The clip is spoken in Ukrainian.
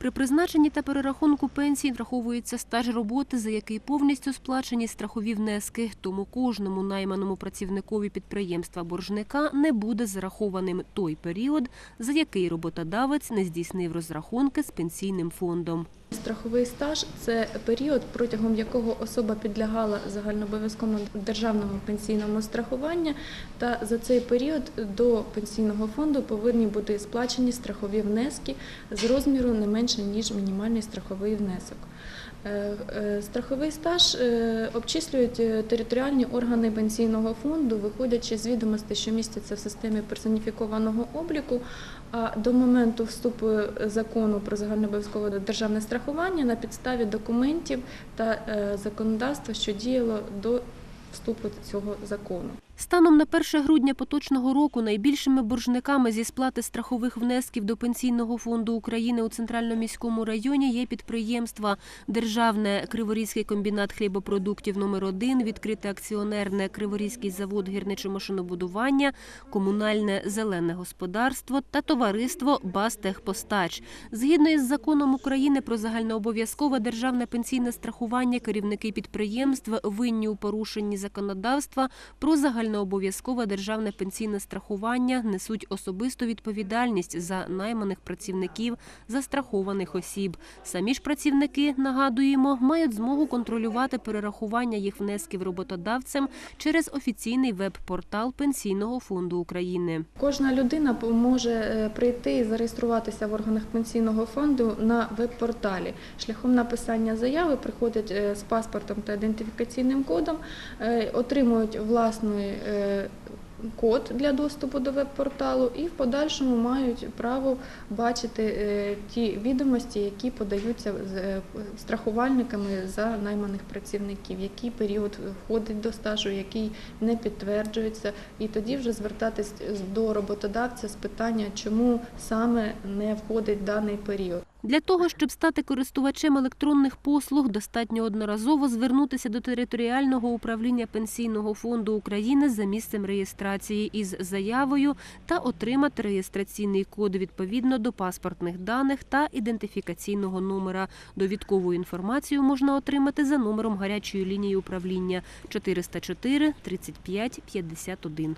При призначенні та перерахунку пенсій враховується стаж роботи, за який повністю сплачені страхові внески. Тому кожному найманому працівникові підприємства боржника не буде зарахованим той період, за який роботодавець не здійснив розрахунки з пенсійним фондом. Страховий стаж це період, протягом якого особа підлягала загальнообов'язковому державному пенсійному страхуванню, та за цей період до пенсійного фонду повинні бути сплачені страхові внески з розміру не менше ніж мінімальний страховий внесок. Е, е, Страховий стаж е, обчислюють територіальні органи пенсійного фонду, виходячи з відомостей, що містяться в системі персоніфікованого обліку. А до моменту вступу закону про загальнообов'язкове державне страхування на підставі документів та законодавства, що діяло до вступу цього закону. Станом на 1 грудня поточного року найбільшими боржниками зі сплати страхових внесків до Пенсійного фонду України у Центральному міському районі є підприємства Державне Криворізький комбінат хлібопродуктів номер 1 відкрите акціонерне Криворізький завод гірничо-машинобудування, комунальне зелене господарство та товариство Бастехпостач. Згідно із законом України про загальнообов'язкове державне пенсійне страхування, керівники підприємств винні у порушенні законодавства про загальнообов'язкове державне пенсійне страхування несуть особисту відповідальність за найманих працівників застрахованих осіб. Самі ж працівники, нагадуємо, мають змогу контролювати перерахування їх внесків роботодавцем через офіційний веб-портал Пенсійного фонду України. Кожна людина може е, прийти і зареєструватися в органах пенсійного фонду на веб-порталі. Шляхом написання заяви приходять е, з паспортом та ідентифікаційним кодом, е, отримують власний код для доступу до веб-порталу і в подальшому мають право бачити е, ті відомості, які подаються е, страхувальниками за найманих працівників, який період входить до стажу, який не підтверджується, і тоді вже звертатись до роботодавця з питання, чому саме не входить даний період. Для того, щоб стати користувачем електронних послуг, достатньо одноразово звернутися до територіального управління Пенсійного фонду України за місцем реєстрації із заявою та отримати реєстраційний код відповідно до паспортних даних та ідентифікаційного номера. Довідкову інформацію можна отримати за номером гарячої лінії управління 404 35 51.